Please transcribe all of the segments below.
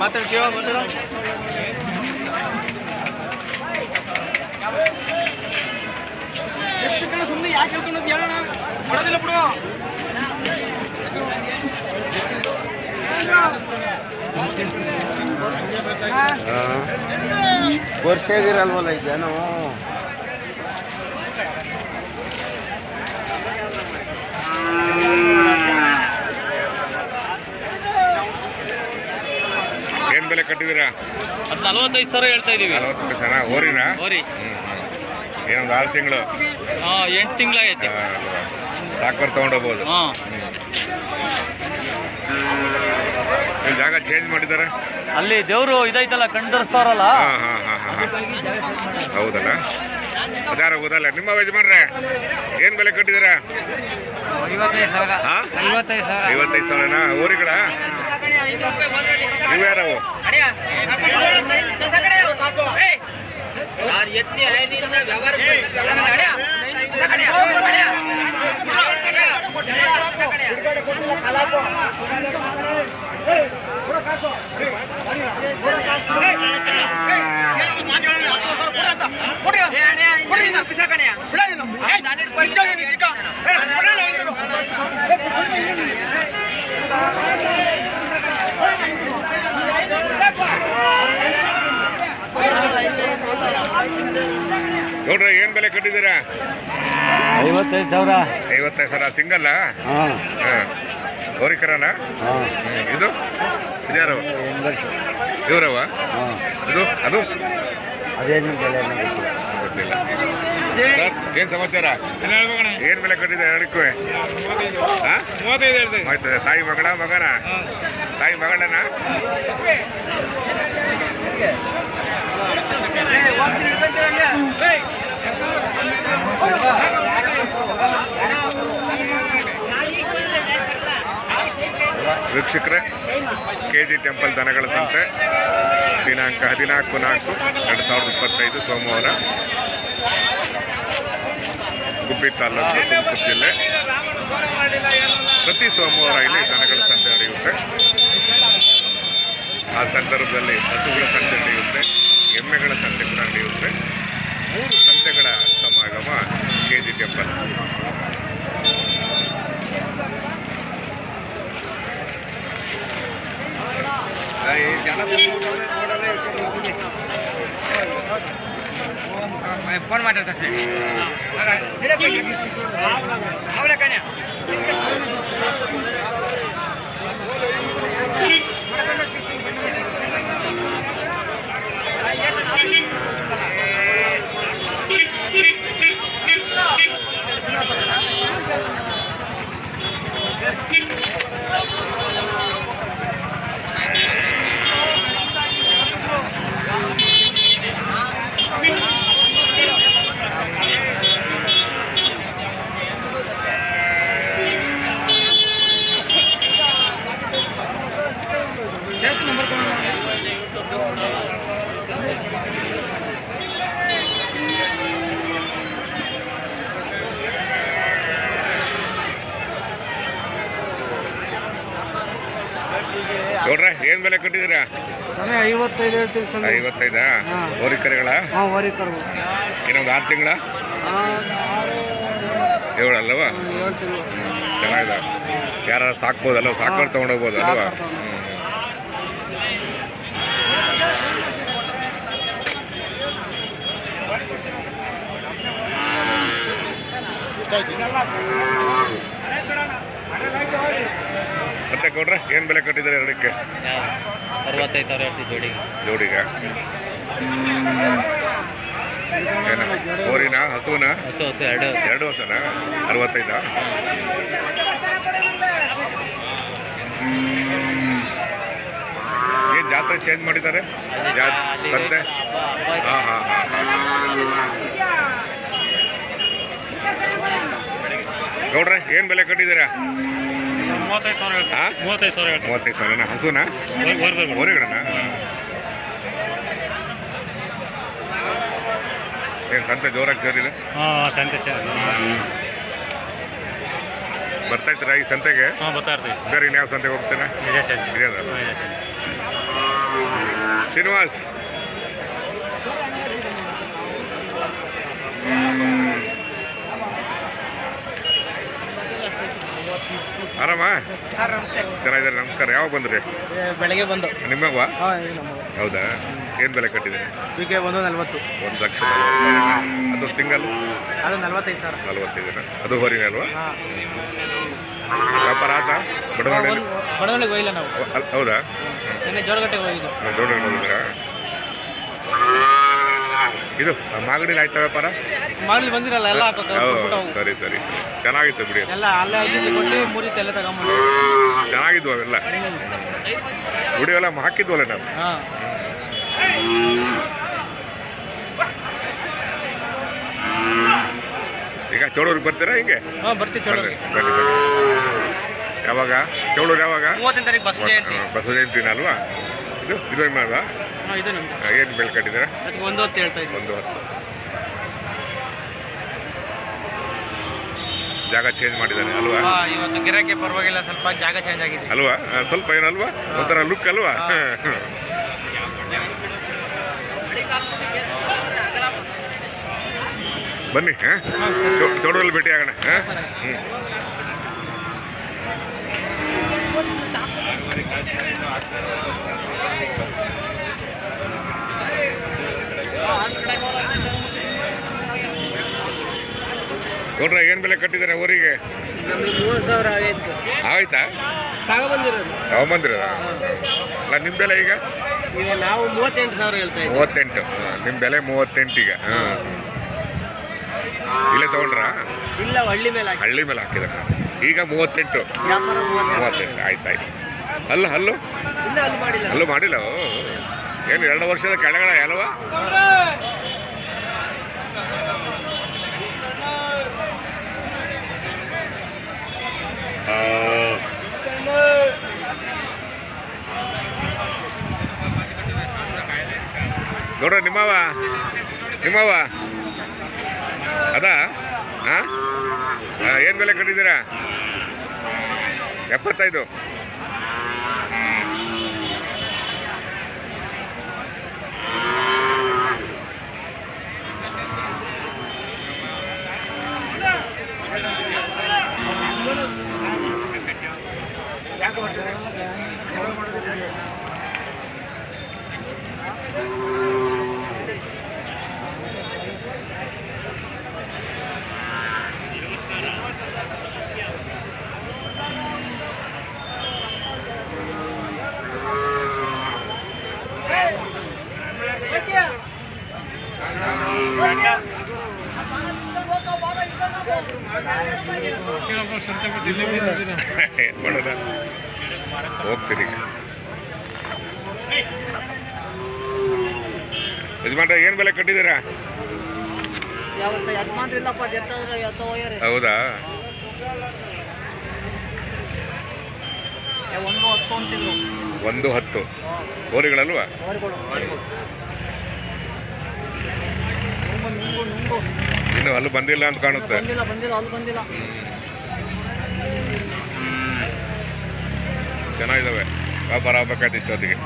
ಮಾತಾಡ್ತೀವ ಮಾತಾಡೋ ಸುಮ್ಮನೆ ಯಾಕೆ ಹೇಳ್ಕೊಂಡು ಹೇಳೋಣ ಕೊಡೋದಿಲ್ಲ ಬಿಡು ವರ್ಷ ಆಗಿರಲ್ವಲ್ಲ ಈಗ ಜನ ಏನ್ ಬೆಲೆ ಕಟ್ಟಿದ್ದೀರಾ? ಅದು ನಲವತ್ತೈದು ಸಾವಿರ ಹೇಳ್ತಾ ಇದೀವಿ ನಲವತ್ತು ಜನ ಓರಿನಾ? ಓರಿ. ಏನೊಂದು ಆರು ತಿಂಗಳು? ಹಾಂ ಎಂಟು ತಿಂಗಳಾಗೈತೆ. ಸಾಕರ್ ತಗೊಂಡೋಗ್ಬೋದು. ಹಾಂ ಇಲ್ಲಿ ಜಾಗ ಚೇಂಜ್ ಮಾಡಿದ್ದಾರೆ? ಅಲ್ಲಿ ದೇವರು ಇದೈತಲ್ಲ ಕಂಡರ್ಸ್ತಾರಲ್ಲ ಹಾ ಹಾ ಹಾ ಹಾ ಹೌದಲ್ಲ? ಅದಾರ ಹೋದಲ್ಲ ನಿಮ್ಮ ಯಜಮಾನ್ರೆ ಏನ್ ಬೆಲೆ ಕಟ್ಟಿದ್ದೀರಾ? ಐವತ್ತೈದು ಸಾವಿರನಾ? ಊರಿಗಳ? ನೀವು ಯಾರವು? ನಾನು ಎತ್ತಿ ಐದಿನ ವ್ಯವಹಾರ ವ್ಯವಹಾರ ನೋಡ್ರಿ ಏನ್ ಬೆಲೆ ಕಟ್ಟಿದ್ದೀರಾ ಐವತ್ತೈದು ಸಾವಿರ. ಐವತ್ತೈದು ಸಾವಿರ ಸಿಂಗಲ್ಲ ಹಾಂ. ಇದು? ಇದ್ಯಾರು? ಇವರವ ಹಾಂ. ಇದು? ಅದು? ಅದೇನು ಬೆಲೆ ಗೊತ್ತಿಲ್ಲ. ಸರ್ ಏನ್ ಸಮಾಚಾರ? ಏನ್ ಬೆಲೆ ಕಟ್ಟಿದೆ ಎರಡಕ್ಕೂ ಹಾ? ತಾಯಿ ಮಗಳ ಮಗನ? ತಾಯಿ ಮಗಳನ? ಕೆ ಜಿ ಟೆಂಪಲ್ ದನಗಳ ಸಂತೆ. ದಿನಾಂಕ ಹದಿನಾಲ್ಕು ನಾಲ್ಕು ಎರಡು ಸಾವಿರದ ಇಪ್ಪತ್ತೈದು ಸೋಮವಾರ. ಗುಬ್ಬಿ ತಾಲೂಕು ತುಮಕೂರು ಜಿಲ್ಲೆ. ಪ್ರತಿ ಸೋಮವಾರ ಇಲ್ಲಿ ದನಗಳ ಸಂತೆ ನಡೆಯುತ್ತೆ. ಆ ಸಂದರ್ಭದಲ್ಲಿ ಹಸುಗಳ ಸಂತೆ ನಡೆಯುತ್ತೆ. ಎಮ್ಮೆಗಳ ಸಂತೆ ಕೂಡ ನಡೆಯುತ್ತೆ. ಮೂರು ಸಂತೆಗಳ ಸಮಾಗಮ K G temple. Thank you. ಏನ್ ಬೆಲೆ ಕಟ್ಟಿದ್ದೀರಾ? ಸಮಯ ಐವತ್ತೈದು ಹೇಳ್ತೀವಿ ಸಮಯ ಐವತ್ತೈದಾ? ಹಾ. ಹೋರಿಕರೆಗಳ ಹಾಂ ವರಿ ಕರು ಇನ್ನೊಂದು ಆರು ತಿಂಗಳ? ಏಳಲ್ಲವ? ಏಳು ತಿಂಗಳು. ಚೆನ್ನಾಗಿದೆ. ಯಾರು ಸಾಕ್ಬೋದಲ್ಲ ಸಾಕೋರು ತಗೊಂಡೋಗ್ಬೋದು ಅಲ್ವಾ? ಲೈಟ್ ತಗೊಂಡು. ಮತ್ತೆ ಕೊಡ್ರೆ? ಏನ್ ಬೆಲೆ ಕಟ್ಟಿದ್ದಾರೆ ಎರಡಕ್ಕೆ? ಅರವತ್ತೈದು ಸಾವಿರ ಹೇಳ್ತೀವಿ ಜೋಡಿಗೆ. ಜೋಡಿಗ? ಏನ ಹೋರಿನ ಹಸುನ? ಹಸು ಹಸು ಎರಡು ಹಸು. ಎರಡು ಹೊಸನ? ಅರವತ್ತೈದ? ಏನ್ ಜಾತ್ರೆ ಚೇಂಜ್ ಮಾಡಿದ್ದಾರೆ? ಜಾತ್ರೆ ಸಂತೆ? ಹಾ ಹಾ ಹಾ ಗೌಡ್ರೆ ಏನ್ ಬೆಲೆ ಕಟ್ಟಿದ್ದೀರಾ? ಮೂವತ್ತೈದು ಸಾವಿರ ಹಾ ಮೂವತ್ತೈದು ಸಾವಿರ ಮೂವತ್ತೈದು ಸಾವಿರನ? ಹಸುನಾ? ಏನು ಸಂತೆ ಜೋರಾಗಿ ಸೇರಿಲ್ಲ? ಹಾಂ ಸಂತೆ ಸರ್ ಬರ್ತಾ ಇದ್ದೀರಾ ಈ ಸಂತೆಗೆ? ಹಾಂ ಬರ್ತಾ ಇರ್ತೀವಿ. ಬೇರೆ ಇನ್ಯಾವ ಸಂತೆಗೆ ಹೋಗ್ತೇನೆ ಶ್ರೀನಿವಾಸ್. ಆರಾಮ? ಚೆನ್ನಾಗಿದ್ದಾರೆ ನಮಸ್ಕಾರ. ಯಾವಾಗ ಬಂದ್ರಿ? ಬೆಳಗ್ಗೆ ಬಂದು. ನಿಮ್ಮ ಹೌದಾ? ಏನು ಬೆಲೆ ಕಟ್ಟಿದೆ ವಿಕೆ ಬಂದು ನಲ್ವತ್ತು. ಒಂದು ಲಕ್ಷ ಅದು ಸಿಂಗಲ್? ಅದು ನಲ್ವತ್ತೈದು ಸಾವಿರ. ನಲವತ್ತೈದು ಅದು ಹೊರಿನ ಅಲ್ವಾ? ವ್ಯಾಪಾರ ಆತ? ಒಂದು ಬಡವಳಿಗೆ ಹೋಗಿಲ್ಲ ನಾವು. ಹೌದಾ? ಜೋಡಗಟ್ಟೆಗೆ ಹೋಗಿದ್ದು ಜೋಡಗಟ್ಟೆ ನೋಡಿದ್ರಾ ಇದು ಮಾಗಡಿಲಿ ಆಯ್ತಾ ವ್ಯಾಪಾರ? ಮಾಗಡಿಲಿ ಬಂದಿರಲ್ಲ ಎಲ್ಲ ಸರಿ ಸರಿ. ಚೆನ್ನಾಗಿತ್ತು ಬಿಡಿ ಎಲ್ಲ ಅಲ್ಲೇ ಕೊಟ್ಟು ಮೂರಿತ್ತು ಎಲ್ಲ ತಗೊಂಬಂದು ಚೆನ್ನಾಗಿದ್ವು ಅವೆಲ್ಲ. ಬಿಡಿ ಎಲ್ಲ ಹಾಕಿದ್ವಲ್ಲ ನಾವು? ಈಗ ಚೌಳೂರಿಗೆ ಬರ್ತೀರಾ ಹಿಂಗೆ? ಬರ್ತೀವಿ ಚೌಳೂರು ಯಾವಾಗ? ಚೌಳೂರು ಯಾವಾಗ? ಮೂವತ್ತನೇ ತಾರೀಕು ಬಸ್ ಜಯಂತಿ. ಬಸ ಜಯಂತಿನ ಅಲ್ವಾ? ಇದು? ಇದು ನಿಮ್ಮಲ್ವಾ ಹಾಂ ಇದು ನಮ್ದು. ಏನು ಕಟ್ಟಿದ್ದೀರಾ? ಅದಕ್ಕೆ ಒಂದು ಹೊತ್ತು ಹೇಳ್ತಾ ಇದ್ವಿ ಒಂದು ಹೊತ್ತು. ಜಾಗ ಚೇಂಜ್ ಮಾಡಿದ್ದಾನೆ ಅಲ್ವಾ? ಇವತ್ತು ಗಿರಾಕಿ ಪರವಾಗಿಲ್ಲ ಸ್ವಲ್ಪ ಜಾಗ ಚೇಂಜ್ ಆಗಿದೆ. ಅಲ್ವಾ? ಸ್ವಲ್ಪ ಏನಲ್ವಾ ಒಂಥರ ಲುಕ್ ಅಲ್ವಾ? ಬನ್ನಿ ಹಾಂ? ಚೌಡೂರಲ್ಲಿ ಭೇಟಿ ಆಗೋಣ ಹ್ಞೂ ನೋಡ್ರ ಏನು ಬೆಲೆ ಕಟ್ಟಿದ್ದಾರೆ ಊರಿಗೆ? ಮೂವತ್ತು ಸಾವಿರ ಆಗೈತೆ. ಆಯ್ತಾ? ತಗೊಬಂದಿರೋದು ನಿಮ್ ಅಲ್ಲ ನಿಮ್ಮ ಬೆಲೆ ಈಗ? ಈಗ ನಾವು ಮೂವತ್ತೆಂಟು ಸಾವಿರ ಹೇಳ್ತಾ ಇದ್ದೀವಿ. ಮೂವತ್ತೆಂಟು. ನಿಮ್ಮ ಬೆಲೆ ಮೂವತ್ತೆಂಟು ಈಗ. ಹಾಂ. ಇಲ್ಲೇ ತಗೊಂಡ್ರಾ? ಇಲ್ಲ ಹಳ್ಳಿ ಮೇಲೆ ಹಾಕಿ ಹಳ್ಳಿ ಮೇಲೆ ಹಾಕಿದಾರೆ? ಈಗ ಮೂವತ್ತೆಂಟು. ವ್ಯಾಪಾರ ಮೂವತ್ತೆಂಟು. ಆಯ್ತಾಯ್ತು ಆಯ್ತು ಆಯ್ತು. ಅಲ್ಲ ಹಲ್ಲು ಅಲ್ಲಿ ಮಾಡಿಲ್ಲ. ಏನು, ಎರಡು ವರ್ಷದ ಕೆಳಗಡೆ ಅಲ್ವಾ? ನೋಡ್ರ ನಿಮ್ಮವ ನಿಮ್ಮವ ಅದಾ? ಹಾಂ ಏನು ಬೆಲೆ ಕಟ್ಟಿದ್ದೀರಾ? ಎಪ್ಪತ್ತೈದು. ಏನ್ ಹೋಗ್ತೀನಿ ಯಜಮಾನ್ರ ಏನು ಬೆಲೆ ಕಟ್ಟಿದ್ದೀರಾ? ಹೌದಾ? ಒಂದು ಹತ್ತು ನುಂಗು ಇನ್ನು ಅಲ್ಲಿ ಬಂದಿಲ್ಲ ಅಂತ ಕಾಣುತ್ತೆ. ಬಂದಿಲ್ಲ ಬಂದಿಲ್ಲ ಅಲ್ಲಿ ಬಂದಿಲ್ಲ. ಚೆನ್ನಾಗಿದ್ದಾವೆ ವ್ಯಾಪಾರ ಆಗ್ಬೇಕಾಯ್ತು ಇಷ್ಟೊತ್ತಿಗೆ.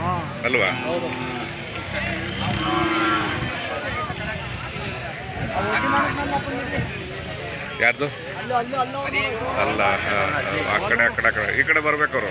ಅಲ್ವಾ? ಯಾರ್ದು? ಅಲ್ಲೂ ಆ, ಕಡೆ ಆ ಕಡೆ ಆ ಕಡೆ. ಈ ಕಡೆ ಬರ್ಬೇಕವ್ರು